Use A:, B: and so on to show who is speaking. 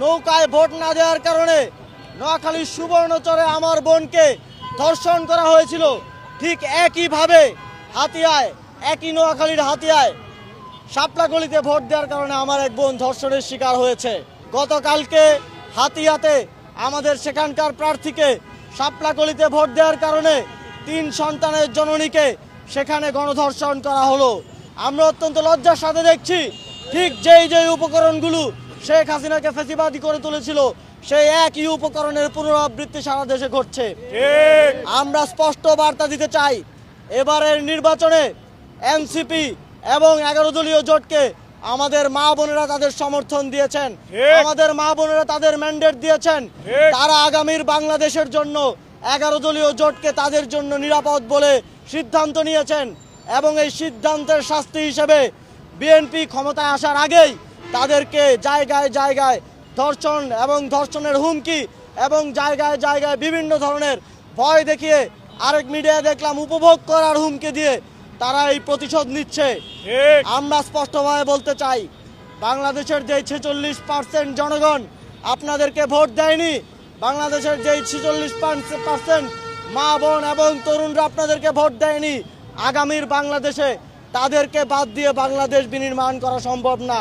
A: নৌকায় ভোট না দেওয়ার কারণে নোয়াখালীর সুবর্ণচরে আমার বোনকে ধর্ষণ করা হয়েছিল। ঠিক একইভাবে হাতিয়ায়, একই নোয়াখালীর হাতিয়ায় শাপলাগলিতে ভোট দেওয়ার কারণে আমার এক বোন ধর্ষণের শিকার হয়েছে। গতকালকে হাতিয়াতে আমাদের সেখানকার প্রার্থীকে শাপলাগলিতে ভোট দেওয়ার কারণে তিন সন্তানের জননীকে সেখানে গণধর্ষণ করা হলো। আমরা অত্যন্ত লজ্জার সাথে দেখছি, ঠিক যেই যেই উপকরণগুলো শেখ হাসিনাকে ফেসিবাদী করে তুলেছিল। সেই একই উপকরণের পুনরাবৃত্তি সারা দেশে ঘটছে। আমরা স্পষ্ট বার্তা দিতে চাই এবারের নির্বাচনে এনসিপি এবং এগারো দলীয় জোটকে আমাদের মা বোনেরা তাদের সমর্থন দিয়েছেন। আমাদের মা বোনেরা তাদের ম্যান্ডেট দিয়েছেন। তারা আগামীর বাংলাদেশের জন্য এগারো দলীয় জোটকে তাদের জন্য নিরাপদ বলে সিদ্ধান্ত নিয়েছেন এবং এই সিদ্ধান্তের শাস্তি হিসেবে বিএনপি ক্ষমতায় আসার আগেই তাদেরকে জায়গায় জায়গায় ধর্ষণ এবং ধর্ষণের হুমকি এবং জায়গায় জায়গায় বিভিন্ন ধরনের ভয় দেখিয়ে আরেক মিডিয়া দেখলাম উপভোগ করার হুমকি দিয়ে তারা এই প্রতিশোধ নিচ্ছে। আমরা স্পষ্টভাবে বলতে চাই বাংলাদেশের যে ছেচল্লিশ পার্সেন্ট জনগণ আপনাদেরকে ভোট দেয়নি বাংলাদেশের যেই ছেচল্লিশ পার্সেন্ট মা বোন এবং তরুণরা আপনাদেরকে ভোট দেয়নি আগামীর বাংলাদেশে তাদেরকে বাদ দিয়ে বাংলাদেশ বিনির্মাণ করা সম্ভব না।